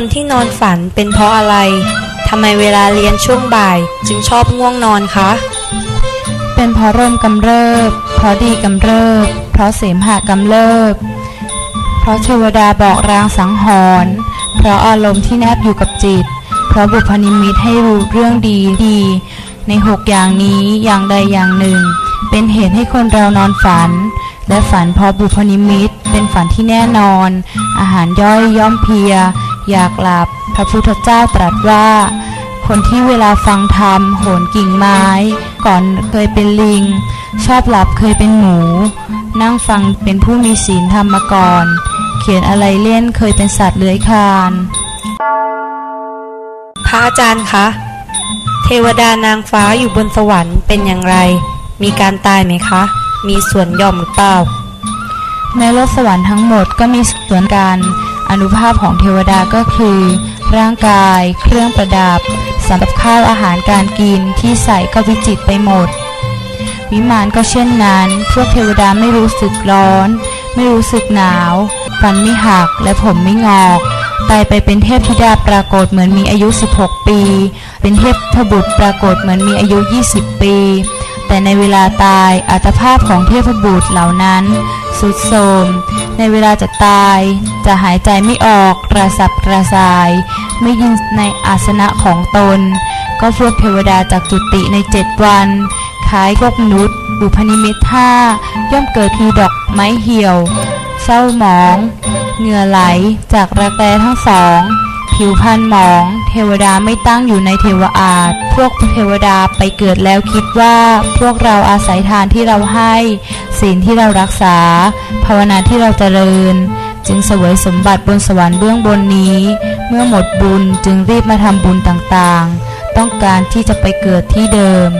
คนที่นอนฝันเป็นเพราะอะไร ทำไมเวลาเรียนช่วงบ่าย จึงชอบง่วงนอนคะ เป็นเพราะร่มกำเริบ เพราะดีกำเริบ เพราะเสมหะกำเริบ เพราะเทวดาบอกรางสังหรณ์ เพราะอารมณ์ที่แนบอยู่กับจิต เพราะบุพนิมิตให้รู้เรื่องดีดี ในหกอย่างนี้อย่างใดอย่างหนึ่ง เป็นเหตุให้คนเรานอนฝันและฝันเพราะบุพนิมิต เป็นฝันที่แน่นอน อาหารย่อยย่อมเพีย อยากหลับ พระพุทธเจ้าตรัสว่า คนที่เวลาฟังธรรมโหนกิ่งไม้ ก่อนเคยเป็นลิง ชอบหลับเคยเป็นหมู นั่งฟังเป็นผู้มีศีลธรรมมาก่อน เขียนอะไรเล่นเคยเป็นสัตว์เลื้อยคลาน พระอาจารย์คะ เทวดานางฟ้าอยู่บนสวรรค์เป็นอย่างไร มีการตายไหมคะ มีส่วนย่อมหรือเปล่าในโลกสวรรค์ทั้งหมดก็มีส่วนการ อนุภาพของเทวดาก็คือ ร่างกาย เครื่องประดับสำหรับข้าวอาหารการกินที่ใส่ก็วิจิตไปหมด วิมานก็เช่นนั้น พวกเทวดาไม่รู้สึกร้อน ไม่รู้สึกหนาว ฟันไม่หักและผมไม่งอกตายไปเป็นเทพธิดาปรากฏเหมือนมีอายุ 16 ปี เป็นเทพบุตรปรากฏเหมือนมีอายุ 20 ปี แต่ในเวลาตายอัตภาพของเทพบุตรเหล่านั้น สุดโทมในเวลาจะตาย จะหายใจไม่ออกกระสับกระส่าย ไม่ยินในอาสนะของตน ก็พวกเทวดาจากจุติในเจ็ดวันคล้ายพวกมนุษย์ บุพนิมิตห้าย่อมเกิดคือดอกไม้เหี่ยว เศร้าหมอง เหงื่อไหลจากรักแร้ทั้งสอง ผิวพรรณหมอง เทวดาไม่ตั้งอยู่ในเทวอาสพวกเทวดาไปเกิดแล้วคิดว่า พวกเราอาศัยทานที่เราให้ ศีลที่เรารักษา ภาวนาที่เราเจริญ จึงเสวยสมบัติบนสวรรค์เบื้องบนนี้ เมื่อหมดบุญจึงรีบมาทำบุญต่างๆ ต้องการที่จะไปเกิดที่เดิม